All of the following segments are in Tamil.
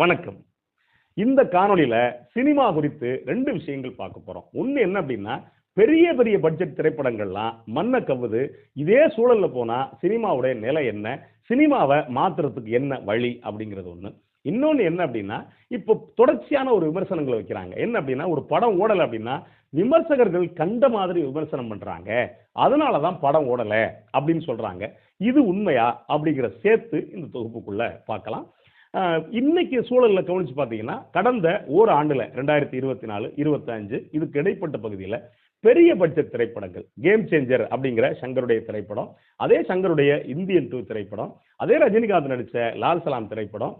வணக்கம். இந்த காணொலியில சினிமா குறித்து ரெண்டு விஷயங்கள் பார்க்க போறோம். ஒன்று என்ன அப்படின்னா பெரிய பெரிய பட்ஜெட் திரைப்படங்கள்லாம் மண்ணை கவ்வுது. இதே சூழல்ல போனா சினிமாவுடைய நிலை என்ன? சினிமாவை மாத்துறதுக்கு என்ன வழி அப்படிங்கிறது ஒண்ணு. இன்னொன்னு என்ன அப்படின்னா இப்போ தொடர்ச்சியான ஒரு விமர்சனங்களை வைக்கிறாங்க. என்ன அப்படின்னா ஒரு படம் ஓடலை அப்படின்னா விமர்சகர்கள் கண்ட மாதிரி விமர்சனம் பண்றாங்க. அதனால தான் படம் ஓடலை அப்படின்னு சொல்றாங்க. இது உண்மையா அப்படிங்கிற சேர்த்து இந்த தொகுப்புக்குள்ள பார்க்கலாம். இன்னைக்கு சூழலில் கவனித்து பார்த்தீங்கன்னா கடந்த ஒரு ஆண்டில் ரெண்டாயிரத்தி இருபத்தி நாலு இருபத்தஞ்சு இதுக்கு இடைப்பட்ட பகுதியில் பெரிய பட்ஜெட் திரைப்படங்கள் கேம் சேஞ்சர் அப்படிங்கிற சங்கருடைய திரைப்படம் அதே சங்கருடைய இந்தியன் டூ திரைப்படம் அதே ரஜினிகாந்த் நடித்த லால் சலாம் திரைப்படம்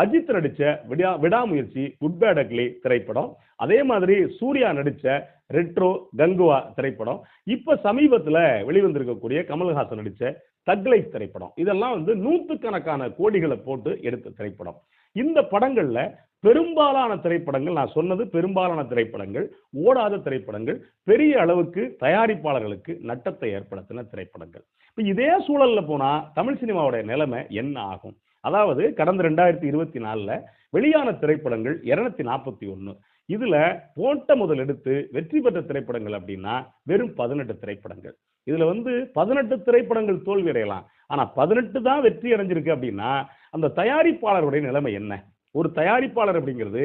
அஜித் நடித்த விடா விடாமுயற்சி குட் பேட் அக்லி திரைப்படம் அதே மாதிரி சூர்யா நடித்த ரெட்ரோ கங்குவா திரைப்படம் இப்போ சமீபத்தில் வெளிவந்திருக்கக்கூடிய கமல்ஹாசன் நடித்த தக் திரைப்படம். இதெல்லாம் வந்து நூற்றுக்கணக்கான கோடிகளை போட்டு எடுத்த திரைப்படம். இந்த படங்களில் பெரும்பாலான திரைப்படங்கள் நான் சொன்னது பெரும்பாலான திரைப்படங்கள் ஓடாத திரைப்படங்கள் பெரிய அளவுக்கு தயாரிப்பாளர்களுக்கு நட்டத்தை ஏற்படுத்தின திரைப்படங்கள். இப்போ இதே சூழலில் போனால் தமிழ் சினிமாவுடைய நிலைமை என்ன ஆகும்? அதாவது கடந்த ரெண்டாயிரத்தி இருபத்தி நாலில் வெளியான திரைப்படங்கள் இருநூத்தி நாற்பத்தி ஒன்று இதில் போட்ட முதல் எடுத்து வெற்றி பெற்ற திரைப்படங்கள் அப்படின்னா வெறும் பதினெட்டு திரைப்படங்கள். இதுல வந்து பதினெட்டு திரைப்படங்கள் தோல்வி அடையலாம். ஆனா பதினெட்டு தான் வெற்றி அடைஞ்சிருக்கு அப்படின்னா அந்த தயாரிப்பாளருடைய நிலைமை என்ன? ஒரு தயாரிப்பாளர் அப்படிங்கிறது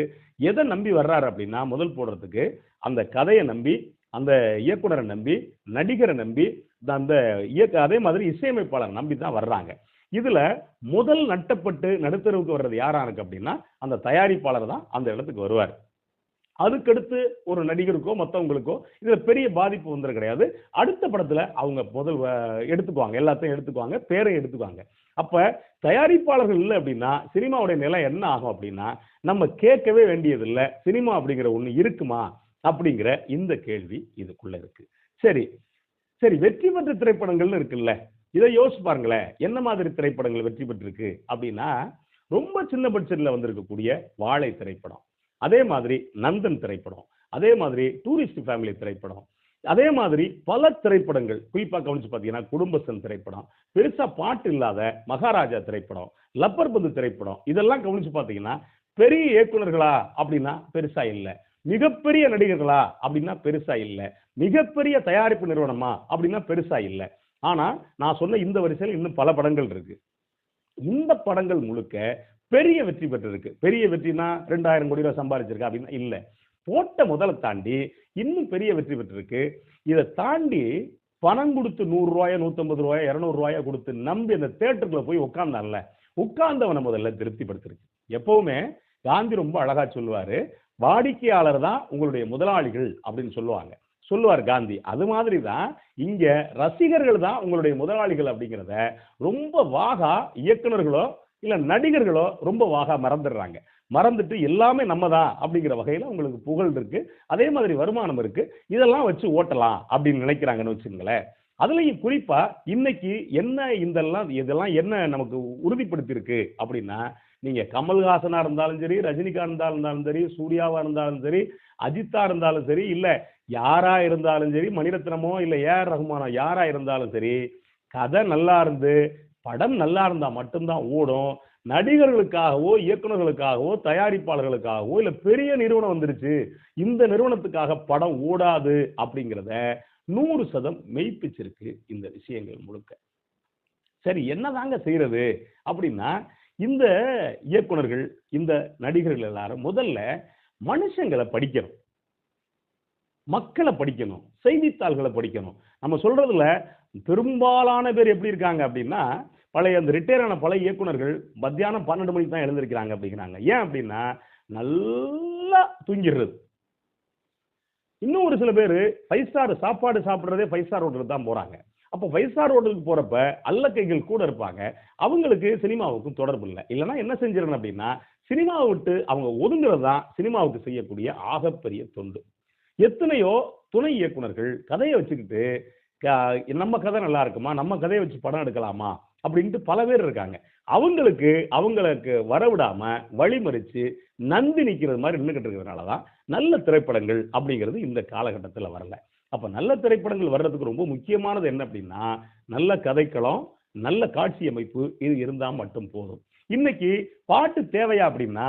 எதை நம்பி வர்றாரு அப்படின்னா முதல் போடுறதுக்கு அந்த கதையை நம்பி அந்த இயக்குனரை நம்பி நடிகரை நம்பி அந்த இயக்க அதே மாதிரி இசையமைப்பாளர் நம்பி தான் வர்றாங்க. இதுல முதல் நட்டப்பட்டு நடுத்தருவுக்கு வர்றது யாரா இருக்கு அப்படின்னா அந்த தயாரிப்பாளர் தான் அந்த இடத்துக்கு வருவார். அதுக்கடுத்து ஒரு நடிகருக்கோ மற்றவங்களுக்கோ இதில் பெரிய பாதிப்பு வந்துட கிடையாது. அடுத்த படத்தில் அவங்க முதல் எடுத்துக்குவாங்க. எல்லாத்தையும் எடுத்துக்குவாங்க பேரை எடுத்துக்குவாங்க. அப்போ தயாரிப்பாளர்கள் இல்லை அப்படின்னா சினிமாவுடைய நிலை என்ன ஆகும் அப்படின்னா நம்ம கேட்கவே வேண்டியதில்லை. சினிமா அப்படிங்கிற ஒன்று இருக்குமா? அப்படிங்கிற இந்த கேள்வி இதுக்குள்ளே இருக்குது சரி. சரி வெற்றி பெற்ற திரைப்படங்கள்னு இருக்குல்ல. இதை யோசிச்சு பாருங்களேன். என்ன மாதிரி திரைப்படங்கள் வெற்றி பெற்றிருக்கு அப்படின்னா ரொம்ப சின்ன பட்ஜெட்டில் வந்திருக்கக்கூடிய வாழை திரைப்படம். அதே மாதிரி நந்தன் திரைப்படம் அதே மாதிரி டூரிஸ்ட் ஃபேமிலி திரைப்படம் அதே மாதிரி பல திரைப்படங்கள். குறிப்பாக கவனிச்சு பார்த்தீங்கன்னா குடும்பசன் திரைப்படம் பெருசாக பாட்டு இல்லாத மகாராஜா திரைப்படம் லப்பர் பந்து திரைப்படம் இதெல்லாம் கவனிச்சு பார்த்தீங்கன்னா பெரிய இயக்குனர்களா அப்படின்னா பெருசா இல்லை. மிகப்பெரிய நடிகர்களா அப்படின்னா பெருசா இல்லை. மிகப்பெரிய தயாரிப்பு நிறுவனமா அப்படின்னா பெருசா இல்லை. ஆனா நான் சொன்ன இந்த வரிசையில் இன்னும் பல படங்கள் இருக்கு. இந்த படங்கள் முழுக்க பெரிய வெற்றி பெற்றிருக்கு. பெரிய வெற்றினா ரெண்டாயிரம் கோடி ரூபாய் சம்பாதிச்சிருக்கா அப்படின்னா இல்லை. போட்ட முதலை தாண்டி இன்னும் பெரிய வெற்றி பெற்றிருக்கு. இதை தாண்டி பணம் கொடுத்து நூறு ரூபாய நூத்தம்பது இரநூறுவாயா கொடுத்து நம்பி அந்த தேட்டருக்குள்ள போய் உட்காந்தான்ல உட்கார்ந்தவனை முதல்ல திருப்திப்படுத்திருக்கு. எப்பவுமே காந்தி ரொம்ப அழகா சொல்லுவாரு வாடிக்கையாளர் தான் உங்களுடைய முதலாளிகள் அப்படின்னு சொல்லுவாங்க. சொல்லுவார் காந்தி. அது மாதிரி தான் இங்க ரசிகர்கள் தான் உங்களுடைய முதலாளிகள் அப்படிங்கிறத ரொம்ப வாகா இயக்குனர்களோ இல்லை நடிகர்களோ ரொம்ப வாகா மறந்துடுறாங்க. மறந்துட்டு எல்லாமே நம்ம தான் அப்படிங்கிற வகையில் உங்களுக்கு புகழ் இருக்கு. அதே மாதிரி வருமானம் இருக்கு. இதெல்லாம் வச்சு ஓட்டலாம் அப்படின்னு நினைக்கிறாங்கன்னு வச்சுங்களேன் அதுலேயும் குறிப்பா இன்னைக்கு என்ன இதெல்லாம் இதெல்லாம் என்ன நமக்கு உறுதிப்படுத்தியிருக்கு அப்படின்னா நீங்க கமல்ஹாசனா இருந்தாலும் சரி ரஜினிகாந்தா இருந்தாலும் சரி சூர்யாவா இருந்தாலும் சரி அஜித்தா இருந்தாலும் சரி இல்ல யாரா இருந்தாலும் சரி மணிரத்னமோ இல்ல ஏஆர் ரஹ்மானோ யாரா இருந்தாலும் சரி கதை நல்லா இருந்து படம் நல்லா இருந்தால் மட்டும்தான் ஓடும். நடிகர்களுக்காகவோ இயக்குனர்களுக்காகவோ தயாரிப்பாளர்களுக்காகவோ இல்லை பெரிய நிறுவனம் வந்துருச்சு இந்த நிறுவனத்துக்காக படம் ஓடாது அப்படிங்கிறத நூறு சதம் மெய்ப்பிச்சிருக்கு இந்த விஷயங்கள் முழுக்க. சரி என்னதாங்க செய்யறது அப்படின்னா இந்த இயக்குனர்கள் இந்த நடிகர்கள் எல்லாரும் முதல்ல மனுஷங்களை படிக்கணும். மக்களை படிக்கணும். செய்தித்தாள்களை படிக்கணும். நம்ம சொல்றதுல பெரும்பாலான பேர் எப்படி இருக்காங்க அப்படின்னா பழைய அந்த ரிட்டையர் ஆன பல இயக்குனர்கள் மத்தியானம் பன்னெண்டு மணிக்கு தான் எழுந்திருக்கிறாங்க அப்படிங்கிறாங்க. ஏன் அப்படின்னா நல்லா தூங்கிடுறது. இன்னும் ஒரு சில பேர் ஃபைவ் ஸ்டார் சாப்பாடு சாப்பிட்றதே ஃபைவ் ஸ்டார் ஹோட்டலுக்கு தான் போகிறாங்க அப்போ ஃபைவ் ஸ்டார் ஹோட்டலுக்கு போகிறப்ப அல்லக்கைகள் கூட இருப்பாங்க. அவங்களுக்கு சினிமாவுக்கும் தொடர்பு இல்லை. இல்லைன்னா என்ன செஞ்சிடணும் அப்படின்னா சினிமாவை விட்டு அவங்க ஒதுங்குறது தான் சினிமாவுக்கு செய்யக்கூடிய ஆகப்பெரிய தொண்டு. எத்தனையோ துணை இயக்குனர்கள் கதையை வச்சுக்கிட்டு க- நம்ம கதை நல்லா இருக்குமா? நம்ம கதையை வச்சு படம் எடுக்கலாமா? அப்படின்ட்டு பல பேர் இருக்காங்க. அவங்களுக்கு அவங்களுக்கு வரவிடாம வழிமறிச்சு நந்தி நிற்கிறது மாதிரி நின்றுகிட்டு இருக்கிறதுனால தான் நல்ல திரைப்படங்கள் அப்படிங்கிறது இந்த காலகட்டத்தில் வரல. அப்போ நல்ல திரைப்படங்கள் வர்றதுக்கு ரொம்ப முக்கியமானது என்ன அப்படின்னா நல்ல கதைக்களம் நல்ல காட்சி அமைப்பு இது இருந்தால் மட்டும் போதும். இன்னைக்கு பாட்டு தேவையா அப்படின்னா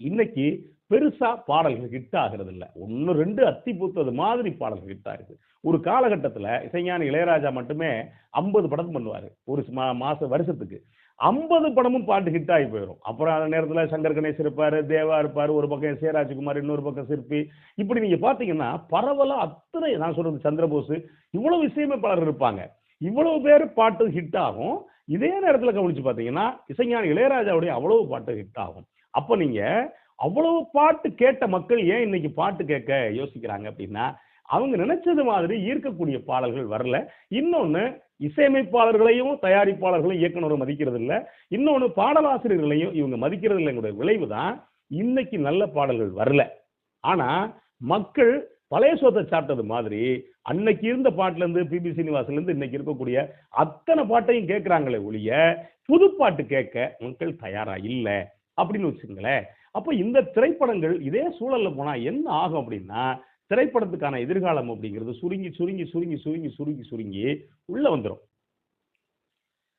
இன்னைக்கு பெருசாக பாடல்கள் ஹிட் ஆகிறது இல்லை ஒன்று ரெண்டு அத்தி பூத்தது மாதிரி பாடல்கள் ஹிட் ஆகுது. ஒரு காலகட்டத்தில் இசைஞான இளையராஜா மட்டுமே ஐம்பது படம் பண்ணுவார். ஒரு மா- மாத வருஷத்துக்கு. ஐம்பது படமும் பாட்டு ஹிட் ஆகி போயிடும் அப்புறம் அந்த நேரத்தில் சங்கர் கணேஷ் இருப்பார் தேவா இருப்பார் ஒரு பக்கம் எஸ் ராஜ்குமார் இன்னொரு பக்கம் சிற்பி. இப்படி நீங்கள் பார்த்தீங்கன்னா பரவலாக அத்தனை நான் சொல்கிறது சந்திரபோஸ் விஷயமே இசையமைப்பாளர் இருப்பாங்க. இவ்வளோ பேர் பாட்டு ஹிட் ஆகும். இதே நேரத்தில் கவனித்து பார்த்தீங்கன்னா இசைஞான இளையராஜாவுடைய அவ்வளவு பாட்டு ஹிட் ஆகும். அப்போ நீங்கள் அவ்வளவு பாட்டு கேட்ட மக்கள் ஏன் இன்னைக்கு பாட்டு கேட்க யோசிக்கிறாங்க அப்படின்னா அவங்க நினைச்சது மாதிரி ஈர்க்கக்கூடிய பாடல்கள் வரல. இன்னொன்னு இசையமைப்பாளர்களையும் தயாரிப்பாளர்களையும் இயக்குனரும் மதிக்கிறது இல்லை இன்னொன்னு பாடலாசிரியர்களையும் இவங்க மதிக்கிறது இல்லைங்கிற விளைவு தான் இன்னைக்கு நல்ல பாடல்கள் வரல. ஆனா மக்கள் பழைய சோத்தை சாப்பிட்டது மாதிரி அன்னைக்கு இருந்த பாட்டுல இருந்து பிபி சீனிவாசன்ல இருந்து இன்னைக்கு இருக்கக்கூடிய அத்தனை பாட்டையும் கேட்குறாங்களே ஒழிய புது பாட்டு கேட்க மக்கள் தயாரா இல்லை. அப்படின்னு வச்சுங்களேன் அப்போ இந்த திரைப்படங்கள் இதே சூழல்ல போனால் என்ன ஆகும் அப்படின்னா திரைப்படத்துக்கான எதிர்காலம் அப்படிங்கிறது சுருங்கி சுருங்கி சுருங்கி சுருங்கி சுருங்கி சுருங்கி உள்ளே வந்துடும்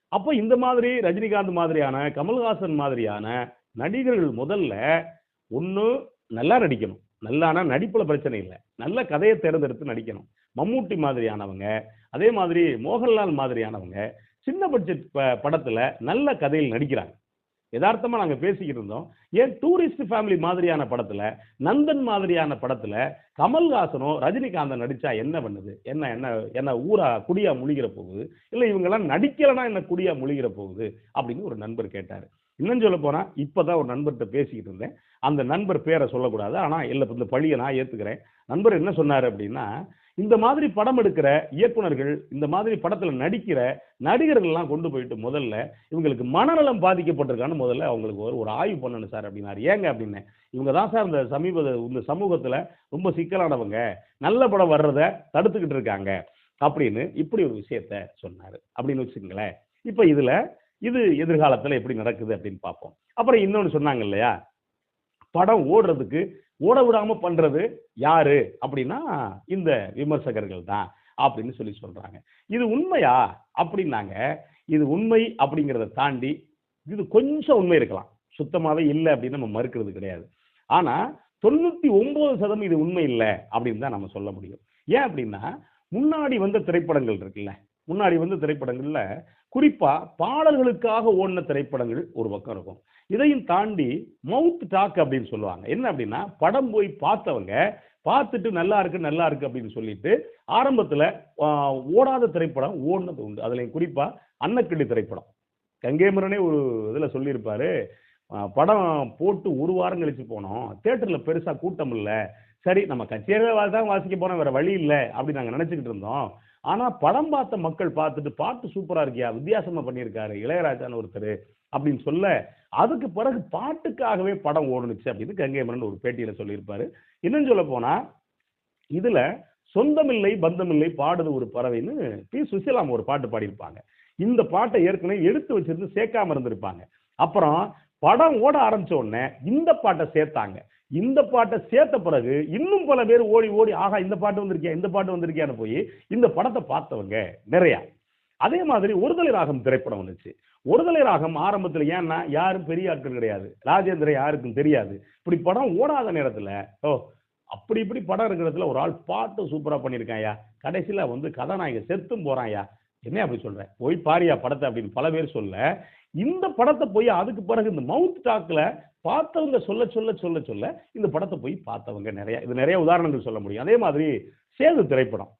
அப்போ இந்த மாதிரி ரஜினிகாந்த் மாதிரியான கமல்ஹாசன் மாதிரியான நடிகர்கள் முதல்ல ஒன்று நல்லா நடிக்கணும். நல்லானா நடிப்பில் பிரச்சனை இல்லை. நல்ல கதையை தேர்ந்தெடுத்து நடிக்கணும். மம்மூட்டி மாதிரியானவங்க அதே மாதிரி மோகன்லால் மாதிரியானவங்க சின்ன பட்ஜெட் ப- நல்ல கதையில் நடிக்கிறாங்க. யதார்த்தமாக நாங்கள் பேசிக்கிட்டு இருந்தோம். ஏன் டூரிஸ்ட் ஃபேமிலி மாதிரியான படத்தில் நந்தன் மாதிரியான படத்தில் கமல்ஹாசனும் ரஜினிகாந்தன் நடித்தா என்ன பண்ணுது? என்ன என்ன என்ன ஊரா குடியா முழிகிற போகுது? இல்லை இவங்கெல்லாம் நடிக்கலைன்னா என்ன குடியா முழிகிற போகுது? அப்படின்னு ஒரு நண்பர் கேட்டார். இன்னும் சொல்ல இப்போ தான் ஒரு நண்பர்கிட்ட பேசிக்கிட்டு இருந்தேன். அந்த நண்பர் பேரை சொல்லக்கூடாது. ஆனால் இல்லை இந்த பழியை நான் ஏற்றுக்கிறேன் நண்பர் என்ன சொன்னார் அப்படின்னா இந்த மாதிரி படம் எடுக்கிற இயக்குனர்கள் இந்த மாதிரி படத்துல நடிக்கிற நடிகர்கள்லாம் கொண்டு போயிட்டு முதல்ல இவங்களுக்கு மனநலம் பாதிக்கப்பட்டிருக்கான்னு முதல்ல அவங்களுக்கு ஒரு ஒரு ஆய்வு பண்ணணும் சார் அப்படின்னாரு. ஏங்க அப்படின்னு. இவங்க தான் சார் இந்த சமீப இந்த சமூகத்துல ரொம்ப சிக்கலானவங்க. நல்ல படம் வர்றத தடுத்துக்கிட்டு இருக்காங்க அப்படின்னு இப்படி ஒரு விஷயத்த சொன்னாரு. அப்படின்னு வச்சுக்கோங்களேன். இப்போ இதுல இது எதிர்காலத்துல எப்படி நடக்குது அப்படின்னு பார்ப்போம். அப்புறம் இன்னொன்று சொன்னாங்க இல்லையா? படம் ஓடுறதுக்கு ஓட விடாம பண்றது யாரு? அப்படின்னா இந்த விமர்சகர்கள் தான் அப்படின்னு சொல்லி சொல்றாங்க. இது உண்மையா? அப்படின்னாங்க. இது உண்மை அப்படிங்கிறத தாண்டி இது கொஞ்சம் உண்மை இருக்கலாம். சுத்தமாவே இல்லை அப்படின்னு நம்ம மறுக்கிறது கிடையாது. ஆனா தொண்ணூத்தி ஒன்பது சதம் இது உண்மை இல்லை அப்படின்னு தான் நம்ம சொல்ல முடியும். ஏன் அப்படின்னா முன்னாடி வந்த திரைப்படங்கள் இருக்குல்ல முன்னாடி வந்த திரைப்படங்கள்ல குறிப்பாக பாடல்களுக்காக ஓடின திரைப்படங்கள் ஒரு பக்கம் இருக்கும். இதையும் தாண்டி மவுத் டாக் அப்படின்னு சொல்லுவாங்க. என்ன அப்படின்னா படம் போய் பார்த்தவங்க பார்த்துட்டு நல்லா இருக்கு நல்லா இருக்கு அப்படின்னு சொல்லிட்டு ஆரம்பத்தில் ஓடாத திரைப்படம் ஓடினது உண்டு. அதில் குறிப்பாக அன்னக்கிள்ளி திரைப்படம். கங்கேமரனே ஒரு இதில் சொல்லியிருப்பாரு படம் போட்டு ஒரு வாரம் கழிச்சு போனோம் தேட்டரில் பெருசாக கூட்டம் இல்லை. சரி நம்ம கச்சேரியில் தான் வாசிக்க போனோம் வேற வழி இல்லை அப்படி நாங்கள் நினச்சிக்கிட்டு இருந்தோம். ஆனால் படம் பார்த்த மக்கள் பார்த்துட்டு பாட்டு சூப்பராக இருக்கியா? வித்தியாசமாக பண்ணியிருக்காரு. இளையராஜான்னு ஒருத்தர் அப்படின்னு சொல்ல அதுக்கு பிறகு பாட்டுக்காகவே படம் ஓடுனுச்சு அப்படின்னு கங்கைமரன் ஒரு பேட்டியில் சொல்லியிருப்பாரு. இன்னும் சொல்ல போனால் இதில் சொந்தமில்லை பந்தமில்லை பாடுது ஒரு பறவைன்னு பி. சுசிலாம் ஒரு பாட்டு பாடியிருப்பாங்க. இந்த பாட்டை ஏற்கனவே எடுத்து வச்சிருந்து சேர்க்காம இருந்திருப்பாங்க. அப்புறம் படம் ஓட ஆரம்பிச்ச உடனே இந்த பாட்டை சேர்த்தாங்க. இந்த பாட்டை சேர்த்த பிறகு இன்னும் பல பேர் ஓடி ஓடி ஆகா இந்த பாட்டு வந்திருக்கியா இந்த பாட்டு வந்திருக்கியான்னு போய் இந்த படத்தை பார்த்தவங்க நிறையா. அதே மாதிரி ஒருதலை ராகம் திரைப்படம் வந்துச்சு. ஒருதலை ராகம் ஆரம்பத்தில் ஏன்னா யாரும் பெரிய ஆட்கள் கிடையாது. ராஜேந்திர யாருக்கும் தெரியாது. இப்படி படம் ஓடாத நேரத்தில் ஓ அப்படி இப்படி படம் இருக்கிறதுல ஒரு ஆள் பாட்டு சூப்பராக பண்ணியிருக்கான் ஐயா. கடைசியில் வந்து கதாநாயகன் செத்தும் போகிறான் ஐயா. என்ன அப்படி சொல்கிறேன் போய் பாரியா படத்தை அப்படின்னு பல பேர் சொல்ல இந்த படத்தை போய் அதுக்கு பிறகு இந்த மவுத் டாக்ல பார்த்தவங்க சொல்ல சொல்ல சொல்ல சொல்ல இந்த படத்தை போய் பார்த்தவங்க நிறைய இது நிறைய உதாரணங்கள் சொல்ல முடியும். அதே மாதிரி சேது திரைப்படம்.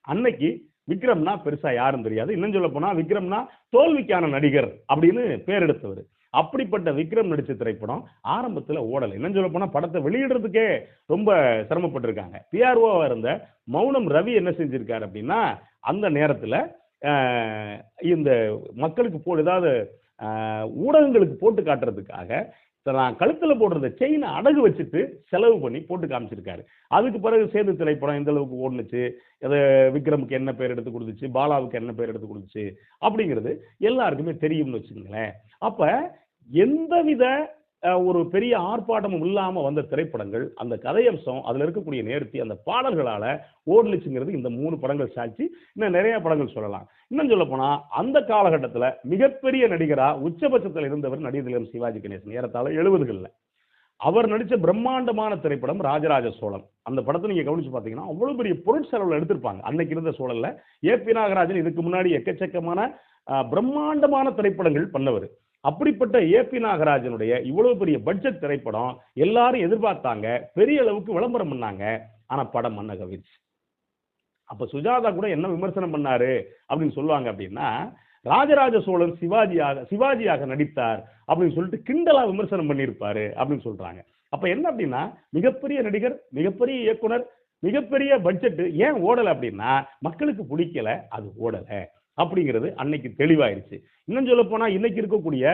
அன்னைக்கு விக்ரம்னா பெருசா யாரும் தெரியாது. இன்னும் சொல்ல போனா விக்ரம்னா தோல்விக்கான நடிகர் அப்படின்னு பேர் எடுத்தவர். அப்படிப்பட்ட விக்ரம் நடிச்ச திரைப்படம் ஆரம்பத்துல ஓடலை. இன்னும் சொல்ல போனா படத்தை வெளியிடுறதுக்கே ரொம்ப சிரமப்பட்டிருக்காங்க. பிஆர்ஓ இருந்த மௌனம் ரவி என்ன செஞ்சிருக்காரு அப்படின்னா அந்த நேரத்துல இந்த மக்களுக்கு போ ஏதாவது ஊடகங்களுக்கு போட்டு காட்டுறதுக்காக நான் கழுத்தில் போடுறத செயினை அடகு வச்சுட்டு செலவு பண்ணி போட்டு காமிச்சிருக்காரு. அதுக்கு பிறகு சேது திரைப்படம் எந்த அளவுக்கு ஓடுனுச்சு அது விக்ரமுக்கு என்ன பேர் எடுத்து கொடுத்துச்சு பாலாவுக்கு என்ன பேர் எடுத்து கொடுத்துச்சு அப்படிங்கிறது எல்லாருக்குமே தெரியும்னு வச்சுங்களேன் அப்போ எந்தவித ஒரு பெரிய ஆர்ப்பாட்டமும் இல்லாமல் வந்த திரைப்படங்கள் அந்த கதையம்சம் அதில் இருக்கக்கூடிய நேர்த்தி அந்த பாடல்களால் ஓடலிச்சுங்கிறது இந்த மூணு படங்கள் சாட்சி இன்னும் நிறைய படங்கள் சொல்லலாம். இன்னும் சொல்ல போனால் அந்த காலகட்டத்தில் மிகப்பெரிய நடிகராக உச்சபட்சத்தில் இருந்தவர் நடிகர் சிவாஜி கணேசன். ஏறத்தாழ எழுபதுகளில். அவர் நடித்த பிரம்மாண்டமான திரைப்படம் ராஜராஜ சோழன். அந்த படத்தை நீங்கள் கவனிச்சு பார்த்தீங்கன்னா அவ்வளோ பெரிய பொருட்செலவில் எடுத்திருப்பாங்க. அன்னைக்கு இருந்த சூழலில் ஏ பி நாகராஜன் இதுக்கு முன்னாடி எக்கச்சக்கமான பிரம்மாண்டமான திரைப்படங்கள் பண்ணவர். அப்படிப்பட்ட ஏ பி நாகராஜனுடைய இவ்வளவு பெரிய பட்ஜெட் திரைப்படம் எல்லாரும் எதிர்பார்த்தாங்க பெரிய அளவுக்கு விளம்பரம் பண்ணாங்க. ஆனா படம் மண்ண கவிச்சு அப்ப சுஜாதா கூட என்ன விமர்சனம் பண்ணாரு அப்படின்னு சொல்லுவாங்க அப்படின்னா ராஜராஜ சோழன் சிவாஜியாக சிவாஜியாக நடித்தார் அப்படின்னு சொல்லிட்டு கிண்டலா விமர்சனம் பண்ணியிருப்பாரு அப்படின்னு சொல்றாங்க. அப்ப என்ன அப்படின்னா மிகப்பெரிய நடிகர் மிகப்பெரிய இயக்குனர் மிகப்பெரிய பட்ஜெட் ஏன் ஓடலை அப்படின்னா மக்களுக்கு பிடிக்கல அது ஓடலை. அப்படிங்கிறது அன்னைக்கு தெளிவாயிருச்சு. இன்னும் சொல்ல போனால் இன்னைக்கு இருக்கக்கூடிய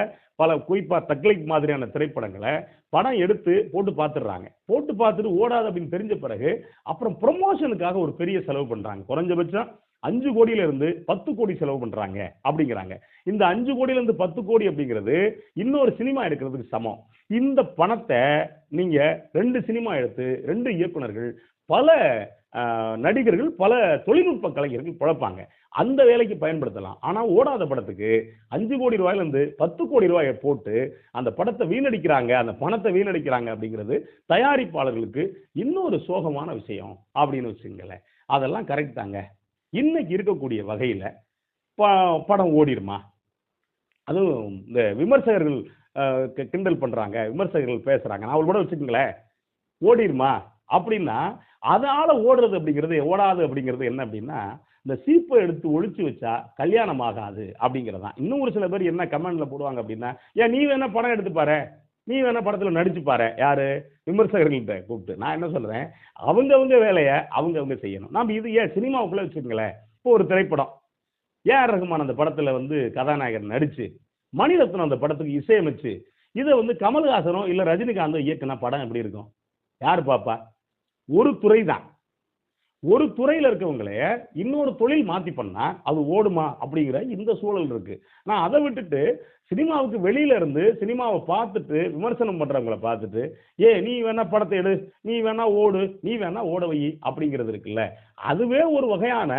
பல குறிப்பாக தக்லைக் மாதிரியான திரைப்படங்களை படம் எடுத்து போட்டு பார்த்துடுறாங்க போட்டு பார்த்துட்டு ஓடாது அப்படின்னு தெரிஞ்ச பிறகு அப்புறம் ப்ரொமோஷனுக்காக ஒரு பெரிய செலவு பண்ணுறாங்க குறைஞ்சபட்சம் அஞ்சு கோடியில இருந்து பத்து கோடி செலவு பண்றாங்க அப்படிங்கிறாங்க. இந்த அஞ்சு கோடியில இருந்து பத்து கோடி அப்படிங்கிறது இன்னொரு சினிமா எடுக்கிறதுக்கு சமம். இந்த பணத்தை நீங்க ரெண்டு சினிமா எடுத்து ரெண்டு இயக்குனர்கள் பல நடிகர்கள் பல தொழில்நுட்ப கலைஞர்கள் பிழைப்பாங்க. அந்த வேலைக்கு பயன்படுத்தலாம். ஆனால் ஓடாத படத்துக்கு அஞ்சு கோடி ரூபாயிலேருந்து பத்து கோடி ரூபாயை போட்டு அந்த படத்தை வீணடிக்கிறாங்க அந்த பணத்தை வீணடிக்கிறாங்க அப்படிங்கிறது தயாரிப்பாளர்களுக்கு இன்னொரு சோகமான விஷயம் அப்படின்னு வச்சுங்களேன் அதெல்லாம் கரெக்ட் தாங்க. இன்னைக்கு இருக்கக்கூடிய வகையில் ப- படம் ஓடிடுமா? அதுவும் இந்த விமர்சகர்கள் கிண்டல் பண்ணுறாங்க விமர்சகர்கள் பேசுகிறாங்க நான் கூட வச்சுக்கோங்களேன். ஓடிடுமா? அப்படின்னா அதால ஓடுறது அப்படிங்கிறது ஓடாது அப்படிங்கிறது என்ன அப்படின்னா இந்த சீப்பை எடுத்து ஒழிச்சு வச்சா கல்யாணம் ஆகாது அப்படிங்கிறது தான். இன்னும் ஒரு சில பேர் என்ன கமெண்ட்ல போடுவாங்க அப்படின்னா ஏன் நீ வேணா படம் எடுத்து பாரு. நீ வேணா படத்துல நடிச்சு பாரு. யாரு? விமர்சகர்கள்ட்ட கூப்பிட்டு. நான் என்ன சொல்றேன்? அவங்கவுங்க வேலையை அவங்கவுங்க செய்யணும். நம்ம இது ஏன் சினிமாவுக்குள்ள வச்சுக்கோங்களேன். இப்போ ஒரு திரைப்படம். ஏஆர் ரகுமான் அந்த படத்துல வந்து கதாநாயகன் நடிச்சு மணிரத்னம் அந்த படத்துக்கு இசையமைச்சு இதை வந்து கமல்ஹாசனோ இல்ல ரஜினிகாந்தோ இயக்குன படம் எப்படி இருக்கும்? யார் பாப்பா ஒரு துறை தான் ஒரு துறையில் இருக்கவங்களே இன்னொரு தொழில் மாற்றி பண்ணால் அது ஓடுமா அப்படிங்கிற இந்த சூழல் இருக்குது நான் அதை விட்டுட்டு சினிமாவுக்கு வெளியில இருந்து சினிமாவை பார்த்துட்டு விமர்சனம் பண்ணுறவங்கள பார்த்துட்டு ஏ நீ வேணா படத்தை எடு நீ வேணா ஓடு நீ வேணா ஓட வை அப்படிங்கிறது இருக்குல்ல. அதுவே ஒரு வகையான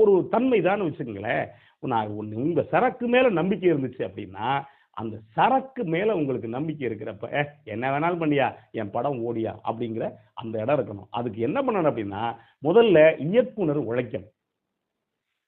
ஒரு தன்மை தான் வச்சுக்கோங்களேன். நான் உங்கள் சரக்கு மேலே நம்பிக்கை இருந்துச்சு அப்படின்னா அந்த சரக்கு மேல உங்களுக்கு நம்பிக்கை இருக்கிறப்ப "ஏ, என்ன வேணாலும் பண்ணியா? என் படம் ஓடியா? அப்படிங்கிற அந்த இடம் இருக்கணும். அதுக்கு என்ன பண்ணணும் அப்படின்னா முதல்ல இயக்குனர் உழைக்கணும்.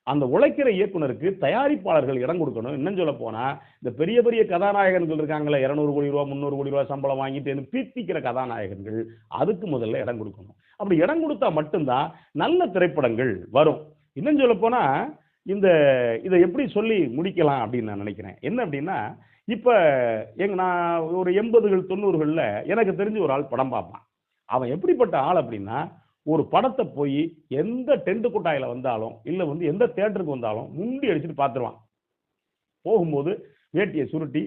அந்த உழைக்கிற இயக்குனருக்கு தயாரிப்பாளர்கள் இடம் கொடுக்கணும். இன்னும் சொல்ல போனா இந்த பெரிய பெரிய கதாநாயகர்கள் இருக்காங்களே இரநூறு கோடி ரூபா முந்நூறு கோடி ரூபா சம்பளம் வாங்கிட்டு பீத்திக்கிற கதாநாயகர்கள் அதுக்கு முதல்ல இடம் கொடுக்கணும். அப்படி இடம் கொடுத்தா மட்டும்தான் நல்ல திரைப்படங்கள் வரும். இன்னும் சொல்ல போனா இந்த இதை எப்படி சொல்லி முடிக்கலாம் அப்படின்னு நான் நினைக்கிறேன். என்ன அப்படின்னா இப்போ எங்க நான் ஒரு எண்பதுகள் தொண்ணூறுகளில் எனக்கு தெரிஞ்ச ஒரு ஆள் படம் பார்ப்பான். அவன் எப்படிப்பட்ட ஆள் அப்படின்னா ஒரு படத்தை போய் எந்த டென்ட் குட்டாயில் வந்தாலும் இல்லை வந்து எந்த தேட்டருக்கு வந்தாலும் முண்டி அடிச்சுட்டு பார்த்துருவான் போகும்போது வேட்டியை சுருட்டி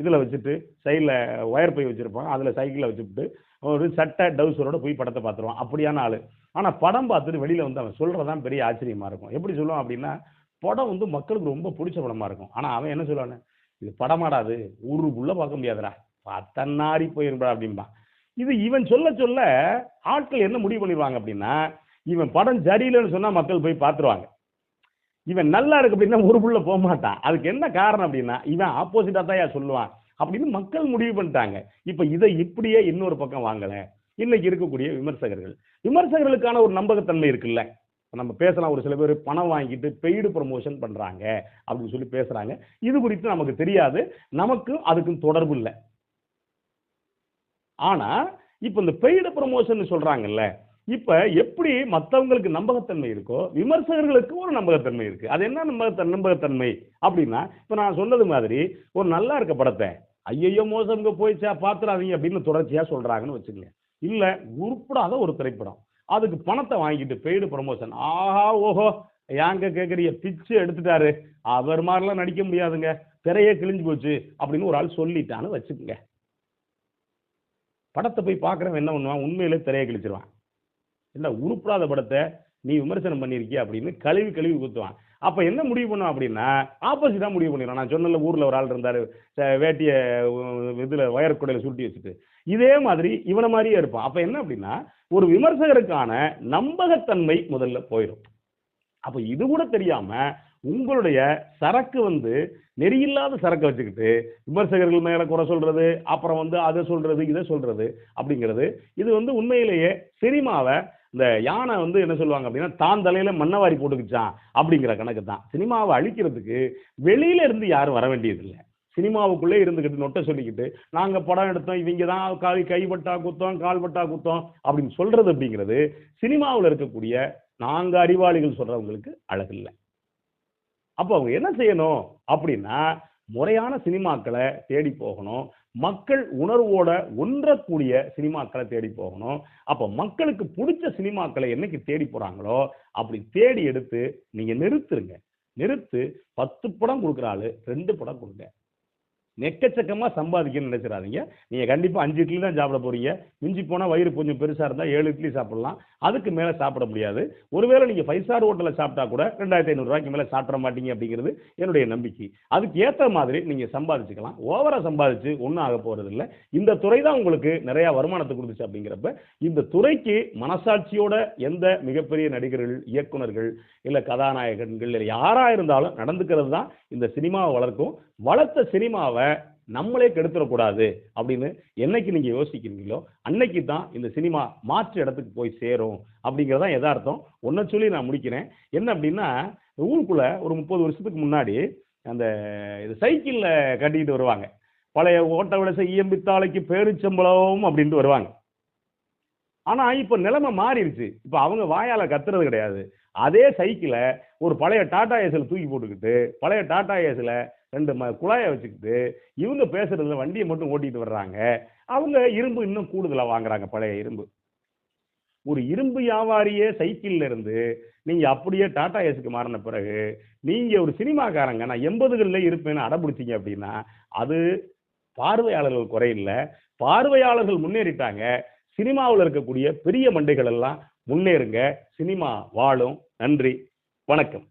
இதில் வச்சுட்டு சைடில் ஒயர் பை வச்சுருப்பான். அதில் சைக்கிளை வச்சுட்டு ஒரு சட்டை டவுசரோட போய் படத்தை பார்த்துருவான் அப்படியான ஆள். ஆனால் படம் பார்த்துட்டு வெளியில் வந்து அவன் சொல்கிறதான் பெரிய ஆச்சரியமாக இருக்கும். எப்படி சொல்லுவான் அப்படின்னா படம் வந்து மக்களுக்கு ரொம்ப பிடிச்ச படமாக இருக்கும். ஆனால் அவன் என்ன சொல்லுவானு? இது படமாடாது ஊருக்குள்ளே பார்க்க முடியாதுடா. பத்தன்னாரி போயிருப்பா அப்படின்பான் இது இவன் சொல்ல சொல்ல ஆட்கள் என்ன முடிவு பண்ணிடுவாங்க அப்படின்னா இவன் படம் சரியில்லைன்னு சொன்னால் மக்கள் போய் பார்த்துருவாங்க. இவன் நல்லா இருக்கு அப்படின்னா ஒரு போக மாட்டான். அதுக்கு என்ன காரணம் அப்படின்னா இவன் ஆப்போசிட்டா தான் சொல்லுவான். அப்படின்னு மக்கள் முடிவு பண்ணிட்டாங்க. இப்போ இதை இப்படியே இன்னொரு பக்கம் வாங்கலை. இன்னைக்கு இருக்கக்கூடிய விமர்சகர்கள். விமர்சகர்களுக்கான ஒரு நம்பகத்தன்மை இருக்குல்ல. நம்ம பேசலாம். ஒரு சில பேர் பணம் வாங்கிட்டு பெய்டு ப்ரமோஷன் பண்ணுறாங்க அப்படின்னு சொல்லி பேசுகிறாங்க இது குறித்து நமக்கு தெரியாது. நமக்கும் அதுக்கும் தொடர்பு இல்லை. ஆனால் இப்போ இந்த பெய்டு ப்ரமோஷன் சொல்கிறாங்கல்ல இப்போ எப்படி மற்றவங்களுக்கு நம்பகத்தன்மை இருக்கோ விமர்சகர்களுக்கு ஒரு நம்பகத்தன்மை இருக்குது அது என்ன நம்பகத்தன் நம்பகத்தன்மை அப்படின்னா இப்போ நான் சொன்னது மாதிரி ஒரு நல்லா இருக்க படத்தை ஐயையோ மோசங்க போயிச்சா பார்த்துடாதீங்க அப்படின்னு தொடர்ச்சியாக சொல்கிறாங்கன்னு வச்சுக்கோங்க. இல்லை உருப்படாத ஒரு திரைப்படம். அதுக்கு பணத்தை வாங்கிட்டு பெய்டு ப்ரமோஷன் ஆஹா ஓஹோ ஏங்க கேட்குறிய பிச்சு எடுத்துட்டாரு. அவர் மாதிரிலாம் நடிக்க முடியாதுங்க. திரையே கிழிஞ்சு போச்சு அப்படின்னு ஒரு ஆள் சொல்லிட்டான்னு வச்சுக்கோங்க. படத்தை போய் பார்க்குறவன் என்ன பண்ணுவான்? உண்மையிலே திரையை கிழிச்சிருவான். இல்லை உருப்படாத படத்தை நீ விமர்சனம் பண்ணியிருக்கிய அப்படின்னு கழுவி கழுவி குத்துவான். அப்போ என்ன முடிவு பண்ணுவான் அப்படின்னா ஆப்போசிட்டாக முடிவு பண்ணிடுவான். நான் சொன்னல ஊரில் ஒரு ஆள் இருந்தார் வேட்டியை இதில் உ- சுருட்டி வச்சுட்டு. இதே மாதிரி இவனை மாதிரியே இருப்பான். அப்போ என்ன அப்படின்னா ஒரு விமர்சகருக்கான நம்பகத்தன்மை முதல்ல போயிடும் அப்போ இது கூட தெரியாம உங்களுடைய சரக்கு வந்து நெறியில்லாத சரக்கை வச்சுக்கிட்டு விமர்சகர்கள் மேல குறை சொல்றது அப்புறம் வந்து அதை சொல்றது இதை சொல்றது அப்படிங்கிறது இது வந்து உண்மையிலேயே சினிமாவை இந்த யானை வந்து என்ன சொல்லுவாங்க அப்படின்னா தான் தலையில மண்ணவாரி போட்டுக்கிச்சான் அப்படிங்கிற கணக்கு தான் சினிமாவை அழிக்கிறதுக்கு வெளியில இருந்து யாரும் வர வேண்டியதில்லை. சினிமாவுக்குள்ளே இருந்துக்கிட்டு நொட்டை சொல்லிக்கிட்டு நாங்கள் படம் எடுத்தோம் இவங்க தான் கை கைப்பட்டா குத்தோம் கால்பட்டா குத்தோம் அப்படின்னு சொல்கிறது அப்படிங்கிறது சினிமாவில் இருக்கக்கூடிய நாங்கள் அறிவாளிகள் சொல்கிறவங்களுக்கு அழகில்லை. அப்போ அவங்க என்ன செய்யணும் அப்படின்னா முறையான சினிமாக்களை தேடி போகணும். மக்கள் உணர்வோட ஒன்றக்கூடிய சினிமாக்களை தேடி போகணும். அப்போ மக்களுக்கு பிடிச்ச சினிமாக்களை என்னைக்கு தேடி போகிறாங்களோ அப்படி தேடி எடுத்து நீங்கள் நிறுத்துருங்க. நிறுத்து பத்து படம் கொடுக்குறாள் ரெண்டு படம் கொடுங்க. நெக்கச்சக்கமாக சம்பாதிக்கணும்னு நினைச்சிடாதீங்க. நீங்கள் கண்டிப்பாக அஞ்சு இட்லி தான் சாப்பிட போகிறீங்க மிஞ்சி போனால் வயிறு கொஞ்சம் பெருசாக இருந்தால் ஏழு இட்லி சாப்பிடலாம். அதுக்கு மேலே சாப்பிட முடியாது. ஒருவேளை நீங்கள் ஃபைவ் ஸ்டார் ஹோட்டலில் சாப்பிட்டா கூட ரெண்டாயிரத்தி ஐநூறுரூவாய்க்கு மேலே சாப்பிட மாட்டீங்க அப்படிங்கிறது என்னுடைய நம்பிக்கை. அதுக்கு ஏற்ற மாதிரி நீங்கள் சம்பாதிச்சுக்கலாம். ஓவராக சம்பாதிச்சு ஒன்றும் ஆக போகிறது இல்லை இந்த துறை தான் உங்களுக்கு நிறையா வருமானத்தை கொடுத்துச்சு அப்படிங்கிறப்ப இந்த துறைக்கு மனசாட்சியோட எந்த மிகப்பெரிய நடிகர்கள் இயக்குனர்கள் இல்லை கதாநாயகன்கள் இல்லை யாராக இருந்தாலும் நடந்துக்கிறது தான் இந்த சினிமாவை வளர்க்கும். வளர்த்த சினிமாவை நம்மளே கெடுத்துடக்கூடாது அப்படின்னு என்னைக்கு நீங்கள் யோசிக்கிறீங்களோ அன்னைக்கு தான் இந்த சினிமா மாற்று இடத்துக்கு போய் சேரும் அப்படிங்கிறதான் எதார்த்தம் ஒன்றை சொல்லி நான் முடிக்கிறேன். என்ன அப்படின்னா ஊருக்குள்ளே ஒரு முப்பது வருஷத்துக்கு முன்னாடி அந்த இது சைக்கிளில் கட்டிக்கிட்டு வருவாங்க. பழைய ஓட்ட விளச இயம்பித்தாளைக்கு பேரிச்சம்பளம் அப்படின்ட்டு வருவாங்க. ஆனால் இப்போ நிலைமை மாறிடுச்சு. இப்போ அவங்க வாயால் கத்துறது கிடையாது. அதே சைக்கிளை ஒரு பழைய டாடா ஏசில் தூக்கி போட்டுக்கிட்டு பழைய டாடா ஏசில் ரெண்டு ம குழாயை வச்சுக்கிட்டு இவங்க பேசுறதுல வண்டியை மட்டும் ஓட்டிட்டு வர்றாங்க. அவங்க இரும்பு இன்னும் கூடுதலாக வாங்குறாங்க பழைய இரும்பு. ஒரு இரும்பு வியாபாரியே சைக்கிள்ல இருந்து நீங்க அப்படியே டாடா ஏஸுக்கு மாறின பிறகு நீங்க ஒரு சினிமாக்காரங்க நான் எண்பதுகளில் இருப்பேன்னு அடம்பிடிச்சிங்க அப்படின்னா அது பார்வையாளர்கள் குறையில்லை. பார்வையாளர்கள் முன்னேறிட்டாங்க. சினிமாவில் இருக்கக்கூடிய பெரிய மண்டைகள் எல்லாம் முன்னேறுங்க. சினிமா வாழும். நன்றி. வணக்கம்.